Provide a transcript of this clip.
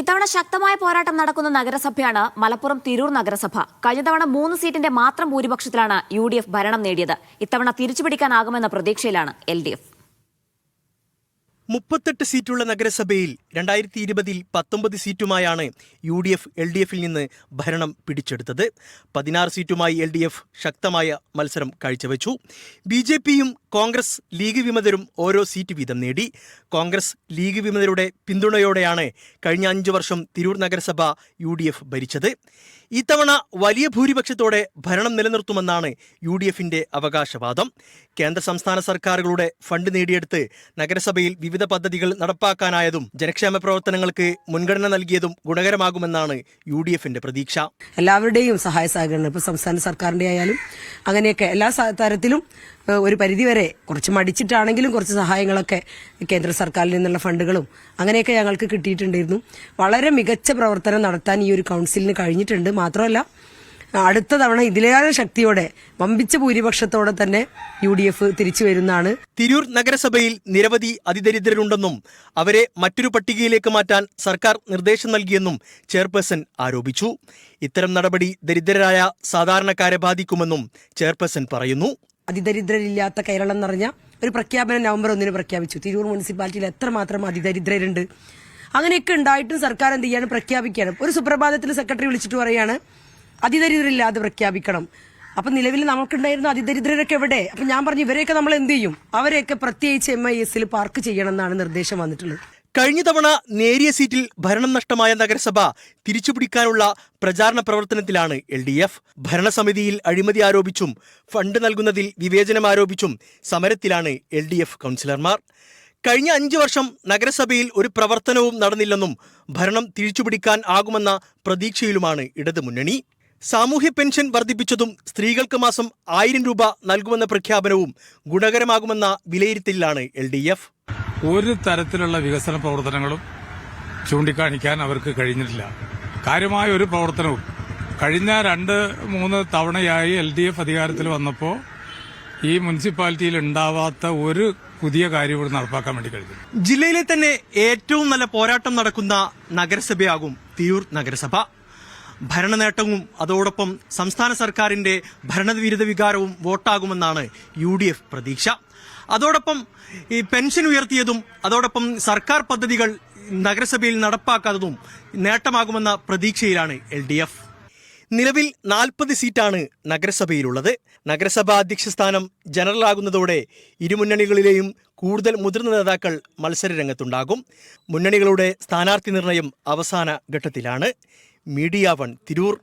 ഇത്തവണ ശക്തമായ പോരാട്ടം നടക്കുന്ന നഗരസഭയാണ് മലപ്പുറം തിരൂർ നഗരസഭ. കഴിഞ്ഞ തവണ മൂന്ന് സീറ്റിന്റെ മാത്രം ഭൂരിപക്ഷത്തിലാണ് യു ഭരണം നേടിയത്. ഇത്തവണ തിരിച്ചുപിടിക്കാനാകുമെന്ന പ്രതീക്ഷയിലാണ് എൽ ഡി എഫ്. മുപ്പത്തെട്ട് സീറ്റുള്ള നഗരസഭയിൽ രണ്ടായിരത്തി ഇരുപതിൽ പത്തൊമ്പത് സീറ്റുമായാണ് U D F L D എഫിൽ നിന്ന് ഭരണം പിടിച്ചെടുത്തത്. പതിനാറ് സീറ്റുമായി എൽ ഡി എഫ് ശക്തമായ മത്സരം കാഴ്ചവെച്ചു. ബി ജെ പിയും കോൺഗ്രസ് ലീഗ് വിമതരും ഓരോ സീറ്റ് വീതം നേടി. കോൺഗ്രസ് ലീഗ് വിമതരുടെ പിന്തുണയോടെയാണ് കഴിഞ്ഞ അഞ്ചു വർഷം തിരൂർ നഗരസഭ യു ഡി എഫ് ഭരിച്ചത്. ഇത്തവണ വലിയ ഭൂരിപക്ഷത്തോടെ ഭരണം നിലനിർത്തുമെന്നാണ് യു ഡി എഫിന്റെ അവകാശവാദം. കേന്ദ്ര സംസ്ഥാന സർക്കാരുകളുടെ ഫണ്ട് നേടിയെടുത്ത് നഗരസഭയിൽ വിവിധ പദ്ധതികൾ നടപ്പാക്കാനായതും ജനക്ഷേമ പ്രവർത്തനങ്ങൾക്ക് മുൻഗണന നൽകിയതും ഗുണകരമാകുമെന്നാണ് യു ഡി എഫിന്റെ പ്രതീക്ഷ. എല്ലാവരുടെയും സഹായ സഹകരണം ഇപ്പൊ സംസ്ഥാന സർക്കാരിന്റെ ആയാലും അങ്ങനെയൊക്കെ എല്ലാ തരത്തിലും ഒരു പരിധിവരെ കുറച്ച് മടിച്ചിട്ടാണെങ്കിലും കുറച്ച് സഹായങ്ങളൊക്കെ കേന്ദ്ര സർക്കാരിൽ നിന്നുള്ള ഫണ്ടുകളും അങ്ങനെയൊക്കെ ഞങ്ങൾക്ക് കിട്ടിയിട്ടുണ്ടായിരുന്നു. വളരെ മികച്ച പ്രവർത്തനം നടത്താൻ ഈ ഒരു കൗൺസിലിന് കഴിഞ്ഞിട്ടുണ്ട്. മാത്രമല്ല അടുത്ത തവണ ഇതിലേറെ ശക്തിയോടെ വമ്പിച്ച ഭൂരിപക്ഷത്തോടെ തന്നെ യു ഡി എഫ് തിരിച്ചു വരുന്നതാണ്. തിരൂർ നഗരസഭയിൽ നിരവധി അതിദരിദ്രരുണ്ടെന്നും അവരെ മറ്റൊരു പട്ടികയിലേക്ക് മാറ്റാൻ സർക്കാർ നിർദ്ദേശം നൽകിയെന്നും ചെയർപേഴ്സൺ ആരോപിച്ചു. ഇത്തരം നടപടി ദരിദ്രരായ സാധാരണക്കാരെ ബാധിക്കുമെന്നും ചെയർപേഴ്സൺ പറയുന്നു. അതിദരിദ്രരില്ലാത്ത കേരളം എന്ന് പറഞ്ഞ ഒരു പ്രഖ്യാപനം നവംബർ ഒന്നിന് പ്രഖ്യാപിച്ചു. തിരൂർ മുനിസിപ്പാലിറ്റിയിൽ എത്രമാത്രം അതിദരിദ്രരുണ്ട്? അങ്ങനെയൊക്കെ ഉണ്ടായിട്ടും സർക്കാർ എന്ത് ചെയ്യാണ് പ്രഖ്യാപിക്കുകയാണ്. ഒരു സുപ്രഭാതത്തിൽ സെക്രട്ടറി വിളിച്ചിട്ട് പറയാണ് അതിദരിദ്രരില്ലാതെ പ്രഖ്യാപിക്കണം. അപ്പൊ നിലവിൽ നമുക്കുണ്ടായിരുന്ന അതിദരിദ്രരൊക്കെ എവിടെ? അപ്പൊ ഞാൻ പറഞ്ഞു ഇവരെയൊക്കെ നമ്മൾ എന്ത് ചെയ്യും? അവരെയൊക്കെ പ്രത്യേകിച്ച് എം ഐ എസിൽ പാർക്ക് ചെയ്യണം എന്നാണ് നിർദ്ദേശം വന്നിട്ടുള്ളത്. കഴിഞ്ഞ തവണ നേരിയ സീറ്റിൽ ഭരണം നഷ്ടമായ നഗരസഭ തിരിച്ചുപിടിക്കാനുള്ള പ്രചാരണ പ്രവർത്തനത്തിലാണ് എൽ ഡി എഫ് ഭരണസമിതിയിൽ അഴിമതി ആരോപിച്ചും ഫണ്ട് നൽകുന്നതിൽ വിവേചനം ആരോപിച്ചും സമരത്തിലാണ് എൽ ഡി എഫ് കൗൺസിലർമാർ. കഴിഞ്ഞ അഞ്ചു വർഷം നഗരസഭയിൽ ഒരു പ്രവർത്തനവും നടന്നില്ലെന്നും ഭരണം തിരിച്ചുപിടിക്കാൻ ആകുമെന്ന പ്രതീക്ഷയിലുമാണ് ഇടതുമുന്നണി. സാമൂഹ്യ പെൻഷൻ വർദ്ധിപ്പിച്ചതും സ്ത്രീകൾക്ക് മാസം ആയിരം രൂപ നൽകുമെന്ന പ്രഖ്യാപനവും ഗുണകരമാകുമെന്ന വിലയിരുത്തലിലാണ് എൽ ഡി എഫ്. ഒരു തരത്തിലുള്ള വികസന പ്രവർത്തനങ്ങളും ചൂണ്ടിക്കാണിക്കാൻ അവർക്ക് കഴിഞ്ഞിട്ടില്ല. കാര്യമായ ഒരു പ്രവർത്തനവും. കഴിഞ്ഞ രണ്ട് മൂന്ന് തവണയായി എൽ ഡി എഫ് അധികാരത്തിൽ വന്നപ്പോൾ ഈ മുനിസിപ്പാലിറ്റിയിൽ ഉണ്ടാവാത്ത ഒരു പുതിയ കാര്യം ഇവിടെ നടപ്പാക്കാൻ വേണ്ടി കഴിഞ്ഞു ജില്ലയിലെ തന്നെ ഏറ്റവും നല്ല പോരാട്ടം നടക്കുന്ന നഗരസഭയാകും തിരൂർ നഗരസഭ. ഭരണനേട്ടവും അതോടൊപ്പം സംസ്ഥാന സർക്കാരിന്റെ ഭരണവിരുദ്ധ വികാരവും വോട്ടാകുമെന്നാണ് യു ഡി എഫ് പ്രതീക്ഷ. അതോടൊപ്പം ഈ പെൻഷൻ ഉയർത്തിയതും അതോടൊപ്പം സർക്കാർ പദ്ധതികൾ നഗരസഭയിൽ നടപ്പാക്കാത്തതും നേട്ടമാകുമെന്ന പ്രതീക്ഷയിലാണ് എൽ ഡി എഫ് നിലവിൽ നാൽപ്പത് സീറ്റാണ് നഗരസഭയിലുള്ളത്. നഗരസഭാ അധ്യക്ഷ സ്ഥാനം ജനറൽ ആകുന്നതോടെ ഇരുമുന്നണികളിലെയും കൂടുതൽ മുതിർന്ന നേതാക്കൾ മത്സരരംഗത്തുണ്ടാകും. മുന്നണികളുടെ സ്ഥാനാർത്ഥി നിർണയം അവസാന ഘട്ടത്തിലാണ്. Media one Tirur.